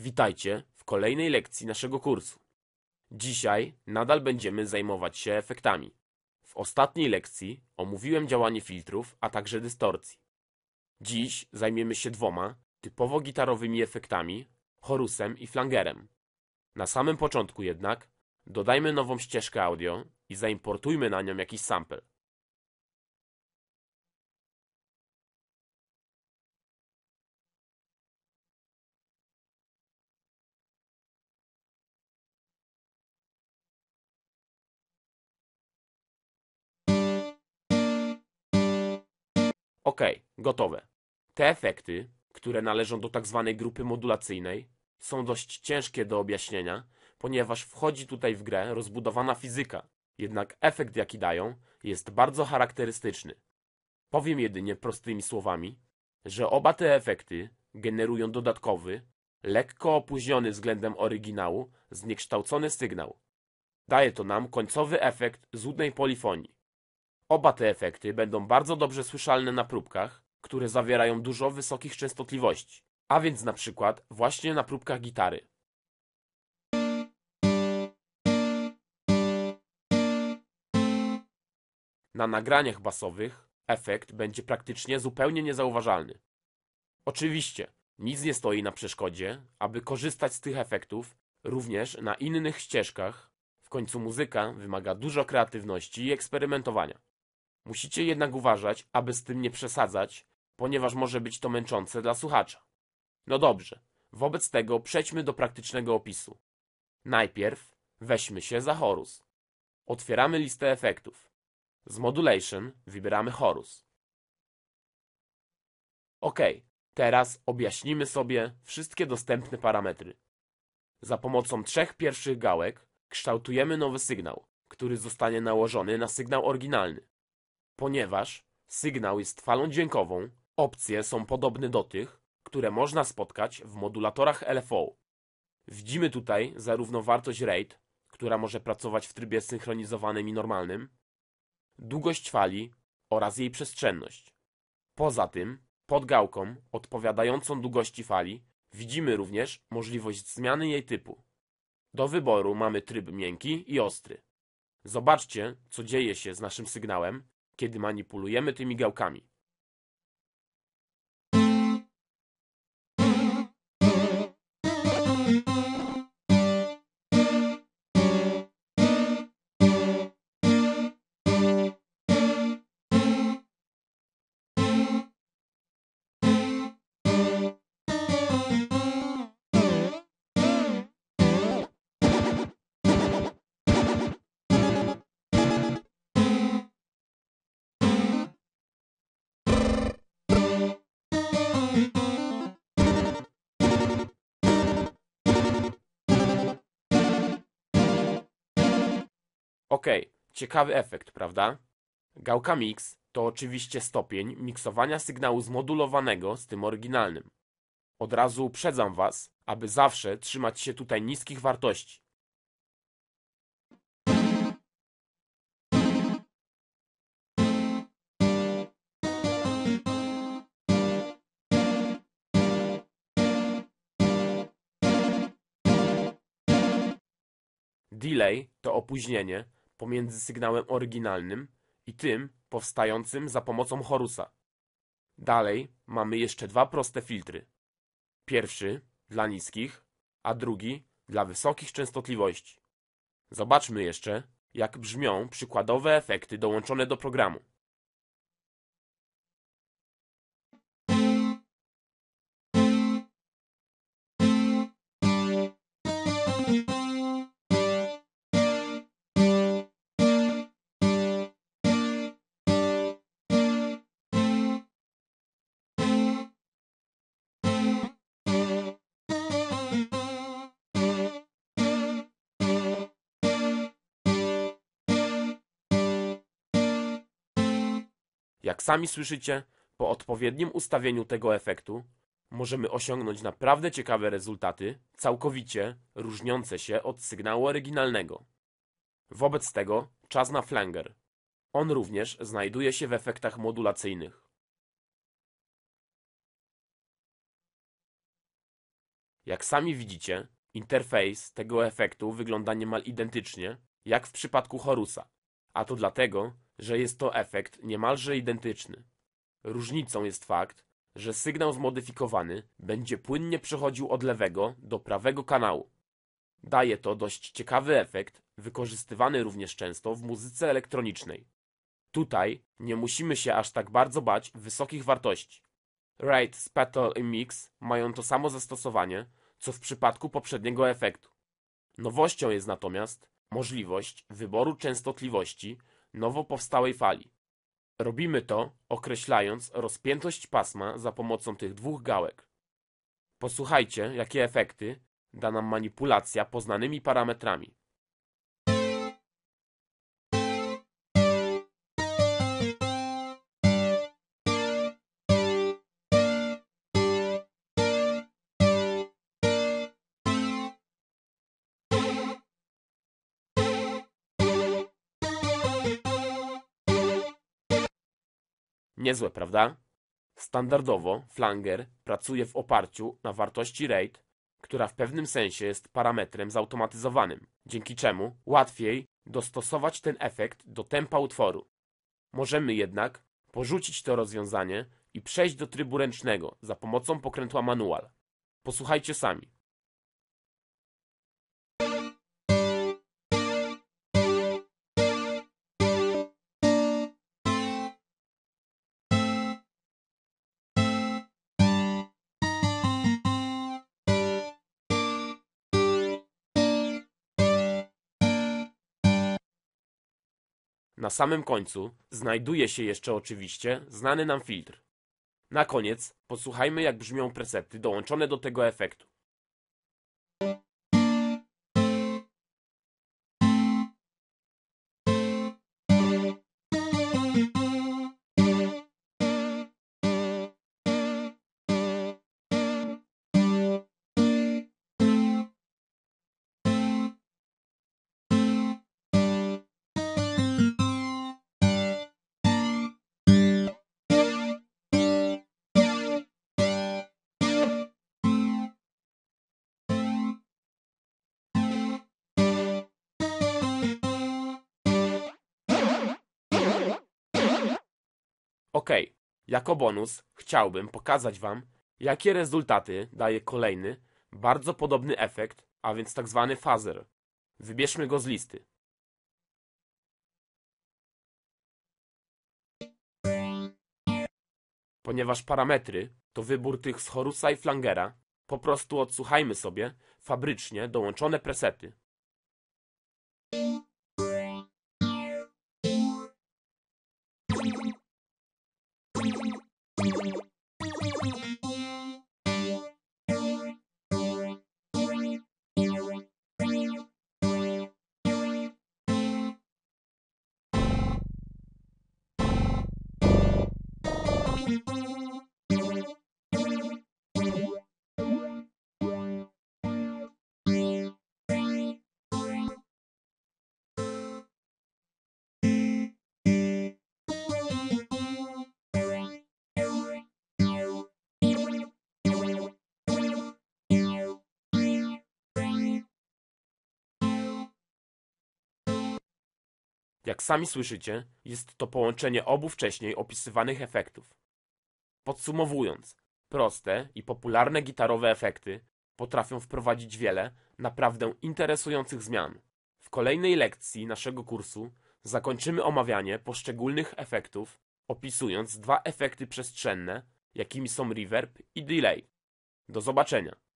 Witajcie w kolejnej lekcji naszego kursu. Dzisiaj nadal będziemy zajmować się efektami. W ostatniej lekcji omówiłem działanie filtrów, a także dystorcji. Dziś zajmiemy się dwoma typowo gitarowymi efektami, chorusem i flangerem. Na samym początku jednak dodajmy nową ścieżkę audio i zaimportujmy na nią jakiś sample. Ok, gotowe. Te efekty, które należą do tak zwanej grupy modulacyjnej, są dość ciężkie do objaśnienia, ponieważ wchodzi tutaj w grę rozbudowana fizyka. Jednak efekt, jaki dają, jest bardzo charakterystyczny. Powiem jedynie prostymi słowami, że oba te efekty generują dodatkowy, lekko opóźniony względem oryginału, zniekształcony sygnał. Daje to nam końcowy efekt złudnej polifonii. Oba te efekty będą bardzo dobrze słyszalne na próbkach, które zawierają dużo wysokich częstotliwości, a więc na przykład właśnie na próbkach gitary. Na nagraniach basowych efekt będzie praktycznie zupełnie niezauważalny. Oczywiście, nic nie stoi na przeszkodzie, aby korzystać z tych efektów również na innych ścieżkach. W końcu muzyka wymaga dużo kreatywności i eksperymentowania. Musicie jednak uważać, aby z tym nie przesadzać, ponieważ może być to męczące dla słuchacza. No dobrze, wobec tego przejdźmy do praktycznego opisu. Najpierw weźmy się za chorus. Otwieramy listę efektów. Z Modulation wybieramy chorus. Ok, teraz objaśnimy sobie wszystkie dostępne parametry. Za pomocą trzech pierwszych gałek kształtujemy nowy sygnał, który zostanie nałożony na sygnał oryginalny. Ponieważ sygnał jest falą dźwiękową, opcje są podobne do tych, które można spotkać w modulatorach LFO. Widzimy tutaj zarówno wartość rate, która może pracować w trybie synchronizowanym i normalnym, długość fali oraz jej przestrzenność. Poza tym, pod gałką odpowiadającą długości fali widzimy również możliwość zmiany jej typu. Do wyboru mamy tryb miękki i ostry. Zobaczcie, co dzieje się z naszym sygnałem, kiedy manipulujemy tymi gałkami. Okej, ciekawy efekt, prawda? Gałka mix to oczywiście stopień miksowania sygnału zmodulowanego z tym oryginalnym. Od razu uprzedzam Was, aby zawsze trzymać się tutaj niskich wartości. Delay to opóźnienie pomiędzy sygnałem oryginalnym i tym powstającym za pomocą chorusa. Dalej mamy jeszcze dwa proste filtry. Pierwszy dla niskich, a drugi dla wysokich częstotliwości. Zobaczmy jeszcze, jak brzmią przykładowe efekty dołączone do programu. Jak sami słyszycie, po odpowiednim ustawieniu tego efektu możemy osiągnąć naprawdę ciekawe rezultaty, całkowicie różniące się od sygnału oryginalnego. Wobec tego czas na flanger. On również znajduje się w efektach modulacyjnych. Jak sami widzicie, interfejs tego efektu wygląda niemal identycznie jak w przypadku Horusa, a to dlatego, że jest to efekt niemalże identyczny. Różnicą jest fakt, że sygnał zmodyfikowany będzie płynnie przechodził od lewego do prawego kanału. Daje to dość ciekawy efekt, wykorzystywany również często w muzyce elektronicznej. Tutaj nie musimy się aż tak bardzo bać wysokich wartości. Rate, Spectral i Mix mają to samo zastosowanie, co w przypadku poprzedniego efektu. Nowością jest natomiast możliwość wyboru częstotliwości nowo powstałej fali. Robimy to określając rozpiętość pasma za pomocą tych dwóch gałek. Posłuchajcie, jakie efekty da nam manipulacja poznanymi parametrami. Niezłe, prawda? Standardowo flanger pracuje w oparciu na wartości rate, która w pewnym sensie jest parametrem zautomatyzowanym, dzięki czemu łatwiej dostosować ten efekt do tempa utworu. Możemy jednak porzucić to rozwiązanie i przejść do trybu ręcznego za pomocą pokrętła manual. Posłuchajcie sami. Na samym końcu znajduje się jeszcze oczywiście znany nam filtr. Na koniec posłuchajmy jak brzmią presety dołączone do tego efektu. Ok, jako bonus chciałbym pokazać Wam, jakie rezultaty daje kolejny, bardzo podobny efekt, a więc tak zwany phaser. Wybierzmy go z listy. Ponieważ parametry to wybór tych z Horusa i Flangera, po prostu odsłuchajmy sobie fabrycznie dołączone presety. Jak sami słyszycie, jest to połączenie obu wcześniej opisywanych efektów. Podsumowując, proste i popularne gitarowe efekty potrafią wprowadzić wiele naprawdę interesujących zmian. W kolejnej lekcji naszego kursu zakończymy omawianie poszczególnych efektów, opisując dwa efekty przestrzenne, jakimi są reverb i delay. Do zobaczenia!